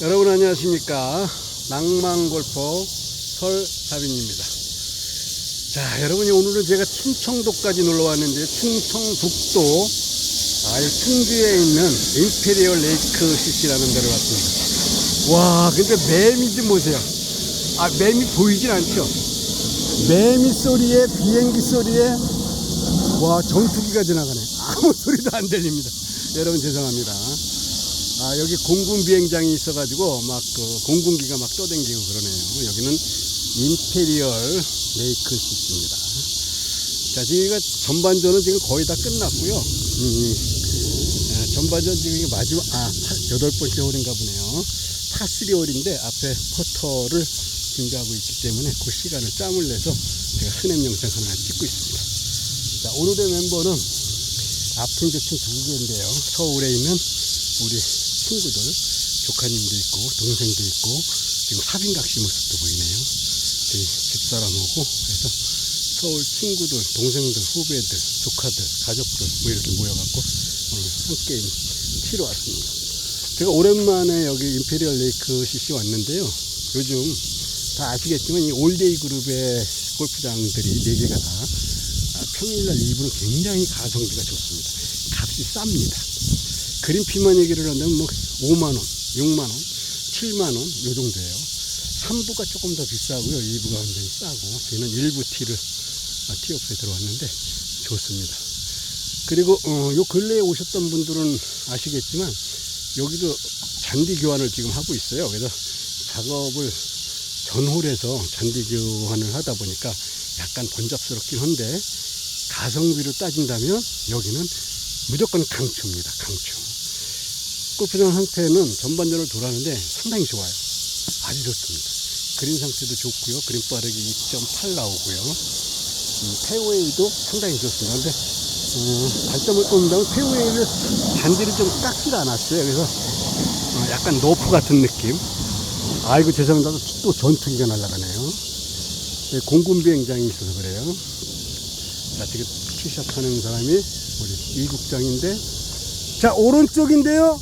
여러분 안녕하십니까? 낭만골퍼 설사빈입니다. 자 여러분이 오늘은 제가 충청도까지 놀러 왔는데 충청북도 아, 이 충주에 있는 임페리얼 레이크 CC라는 데를 왔습니다. 와 근데 매미 좀 보세요. 아 매미 보이진 않죠? 매미 소리에 비행기 소리에 와 전투기가 지나가네. 아무 소리도 안 들립니다. 여러분 죄송합니다 아, 여기 공군 비행장이 있어가지고 막 그 공군기가 막 떠댕기고 그러네요. 여기는 임페리얼 레이크 시스입니다. 자, 지금 전반전은 지금 거의 다 끝났고요. 음, 아, 전반전 지금 이게 마지막, 아, 파- 여덟 번째 홀인가 보네요. 파3 홀인데 앞에 퍼터를 준비하고 있기 때문에 그 시간을 짬을 내서 제가 스냅 영상 하나 찍고 있습니다. 자, 오늘의 멤버는 아픈 조충 두 개인데요. 서울에 있는 우리 친구들, 조카님도 있고, 동생도 있고, 지금 사빈각시 모습도 보이네요. 저희 집사람하고 해서 서울 친구들, 동생들, 후배들, 조카들, 가족들, 뭐 이렇게 모여갖고 오늘 한 게임 치러 왔습니다. 제가 오랜만에 여기 임페리얼 레이크 CC 왔는데요. 요즘 다 아시겠지만 이 올데이 그룹의 골프장들이 네 개가 다 아, 평일날 일부는 굉장히 가성비가 좋습니다. 값이 쌉니다. 그린피만 얘기를 한다면 뭐 5만원, 6만원, 7만원 요 정도예요. 3부가 조금 더 비싸고요. 2부가 굉장히 싸고 저희는 1부 티를 아, 티오프에 들어왔는데 좋습니다. 그리고 어, 요 근래에 오셨던 분들은 아시겠지만 여기도 잔디 교환을 지금 하고 있어요. 그래서 작업을 전홀에서 잔디 교환을 하다 보니까 약간 번잡스럽긴 한데 가성비로 따진다면 여기는 무조건 강추입니다. 강추. 골프장 상태는 전반전을 돌았는데 상당히 좋아요. 아주 좋습니다. 그린 상태도 좋고요. 그린 빠르기 2.8 나오고요. 음, 페어웨이도 상당히 좋습니다. 근데 어, 단점을 꼽는다면 페어웨이를 잔디를 좀 깎질 않았어요. 그래서 어, 약간 노프 같은 느낌. 아이고 죄송합니다. 또 전투기가 날아가네요. 예, 공군 비행장이 있어서 그래요. 자 지금 티샷 하는 사람이 우리 이국장인데 자 오른쪽인데요.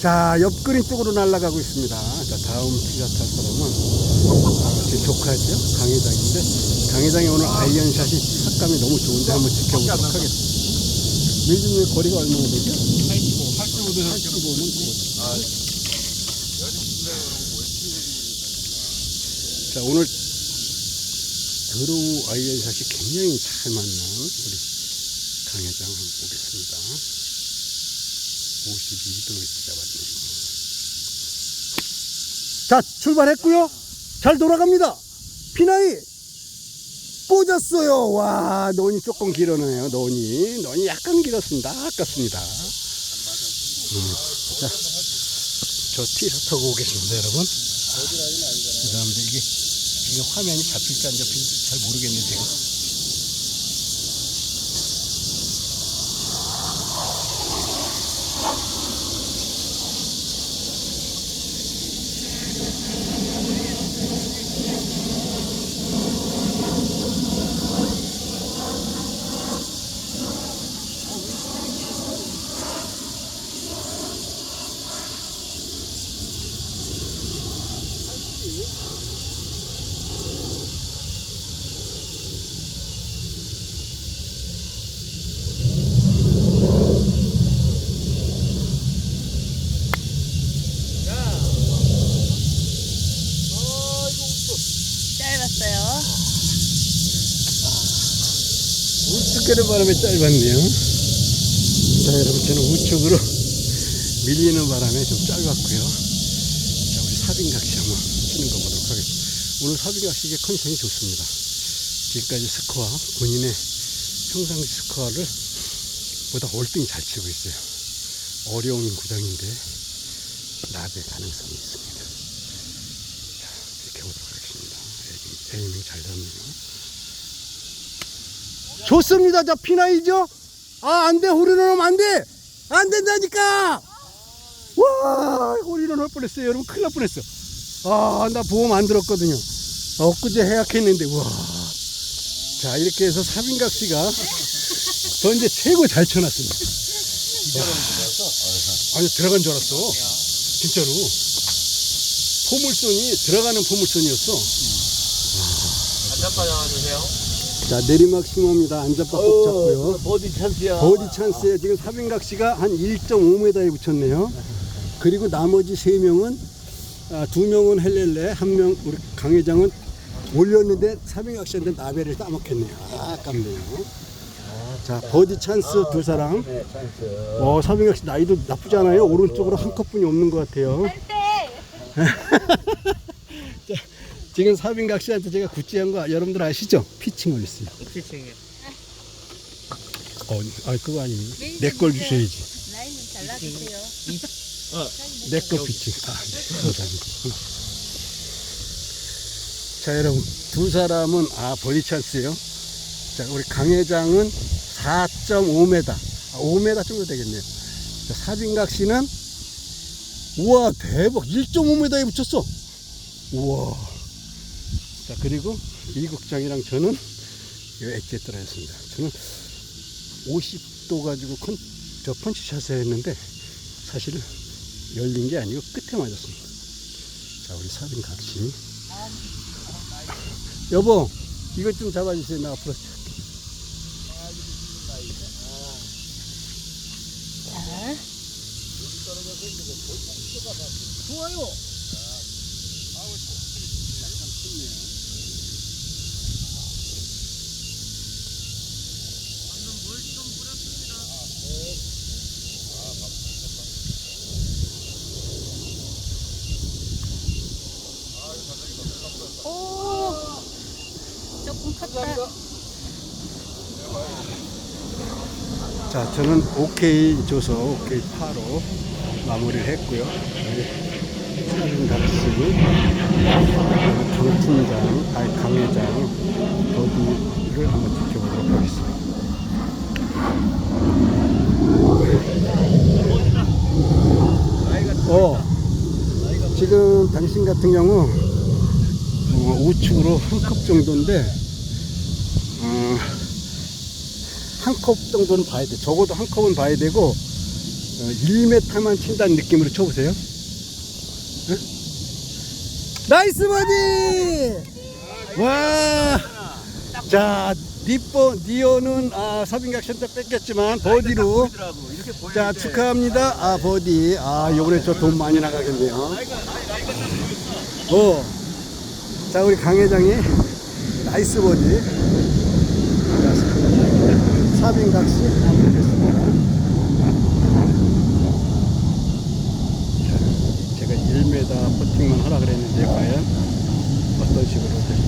자, 옆 그린 쪽으로 날아가고 있습니다. 자, 다음 티샷 할 사람은 아, 제 조카죠. 강회장인데 강회장이 오늘 아이언샷이 샷감이 너무 좋은데 한번 지켜보도록 하겠습니다. 요즘 거리가 얼마나 되죠? 85, 85 되서 85면 아. 자, 오늘 드로우 아이언샷이 굉장히 잘 맞는 우리 강회장 한번 보겠습니다. 52도 잡았네요. 자, 출발했고요. 잘 돌아갑니다. 피나이 꽂았어요. 와, 논이 조금 길어네요. 논이. 논이 약간 길었습니다. 아깝습니다. 음, 자, 저 티셔츠 하고 오겠습니다, 여러분. 죄송합니다. 이게, 이게 화면이 잡힐지 안 잡힐지 잘 모르겠는데, 지금. 짧았어요. 우측에는 바람에 짧았네요. 자, 여러분, 저는 우측으로 밀리는 바람에 좀 짧았고요. 자, 우리 사빈각시 한번 치는 거 보도록 하겠습니다. 오늘 사빈각시의 컨디션이 좋습니다. 지금까지 스코어, 본인의 평상시 스코어를 보다 월등히 잘 치고 있어요. 어려운 구장인데, 낮에 가능성이 있습니다. 자, 지켜보도록 하겠습니다. 에이밍, 에이밍 잘 잡네요. 좋습니다. 자, 피나이죠? 아, 안 돼. 홀인원 안 돼. 안 된다니까. 와, 홀인원 할 뻔했어요. 여러분, 큰일 날 뻔했어. 아, 나 보험 안 들었거든요. 엊그제 해약했는데, 와. 자, 이렇게 해서 사빈각 씨가 현재 최고 잘 쳐놨습니다. 야. 아니, 들어간 줄 알았어. 진짜로. 포물선이 들어가는 포물선이었어. 안전바 나와주세요. 자, 내리막 심어입니다. 안전바 꼭 잡고요. 버디 찬스야. 버디 찬스에 지금 사빈각 씨가 한 1.5m에 붙였네요. 그리고 나머지 세 명은 아, 두 명은 헬렐레, 한 명 우리 강 회장은 올렸는데 사빈각 씨한테 나베를 따먹혔네요. 아, 아깝네요. 자, 버디 찬스 두 사람. 네, 찬스. 어, 사빈각 씨 나이도 나쁘지 않아요. 오른쪽으로 한 컵뿐이 없는 것 같아요. 자, 지금 사빈각 씨한테 제가 구찌한 거 여러분들 아시죠? 피칭 올렸어요. 피칭에. 어, 아 그거 아닙니다. 내걸 주셔야지. 라인은 잘라주세요. 내거 피칭. 아, 네. 감사합니다. 자, 여러분. 두 사람은, 아, 버디 찬스예요 자, 우리 강 회장은 4.5m. 아, 5m 정도 되겠네요. 자, 사빈각 씨는, 우와, 대박. 1.5m에 붙였어. 우와. 자, 그리고 이국장이랑 저는 이 엣지에 떨어졌습니다. 저는 50도 가지고 컨, 저 펀치샷을 했는데, 사실은 열린 게 아니고 끝에 맞았습니다. 자, 우리 사빈 각신이. 여보, 이것 좀 잡아주세요. 나 앞으로. 자, 오, 자, 저는 오케이 줘서 오케이 파로 마무리를 했고요. 사빈 각신, 강 팀장, 아니 강 회장, 버디를 한번 지켜보도록 하겠습니다. 어, 지금 당신 같은 경우 어, 우측으로 한 컵 정도인데 어, 한 컵 정도는 봐야 돼. 적어도 한 컵은 봐야 되고 어, 1m만 친다는 느낌으로 쳐보세요. 응? 나이스 버디! 와! 자, 니뽀, 니오는 아, 사빈각 센터 뺏겼지만 버디로. 자 축하합니다. 아 버디. 아 요번에 저 돈 많이 나가겠네요. 어. 자 우리 강 회장이 나이스 버디. 마무리했습니다. 자, 제가 1m 퍼팅만 하라 그랬는데 과연 어떤 식으로 될지.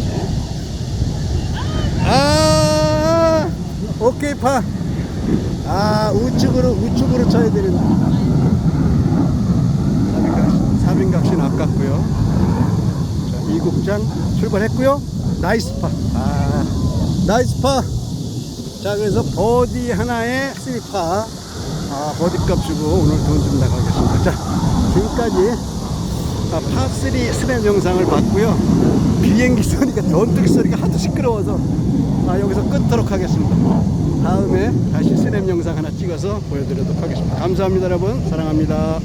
아 오케이 파. 아 우측으로 우측으로 쳐야 되는데 사빈각신 사빈각신 아깝고요 자 이국장 출발했고요 나이스 파 아 나이스 파 자 그래서 버디 하나에 쓰리파 아 버디 값 주고 오늘 돈 좀 나가겠습니다. 자 지금까지 아, 파3 스냅 영상을 봤고요. 비행기 소리가 전투기 소리가 하도 시끄러워서 아, 여기서 끊도록 하겠습니다. 다음에 다시 스냅 영상 하나 찍어서 보여드리도록 하겠습니다. 감사합니다 여러분. 사랑합니다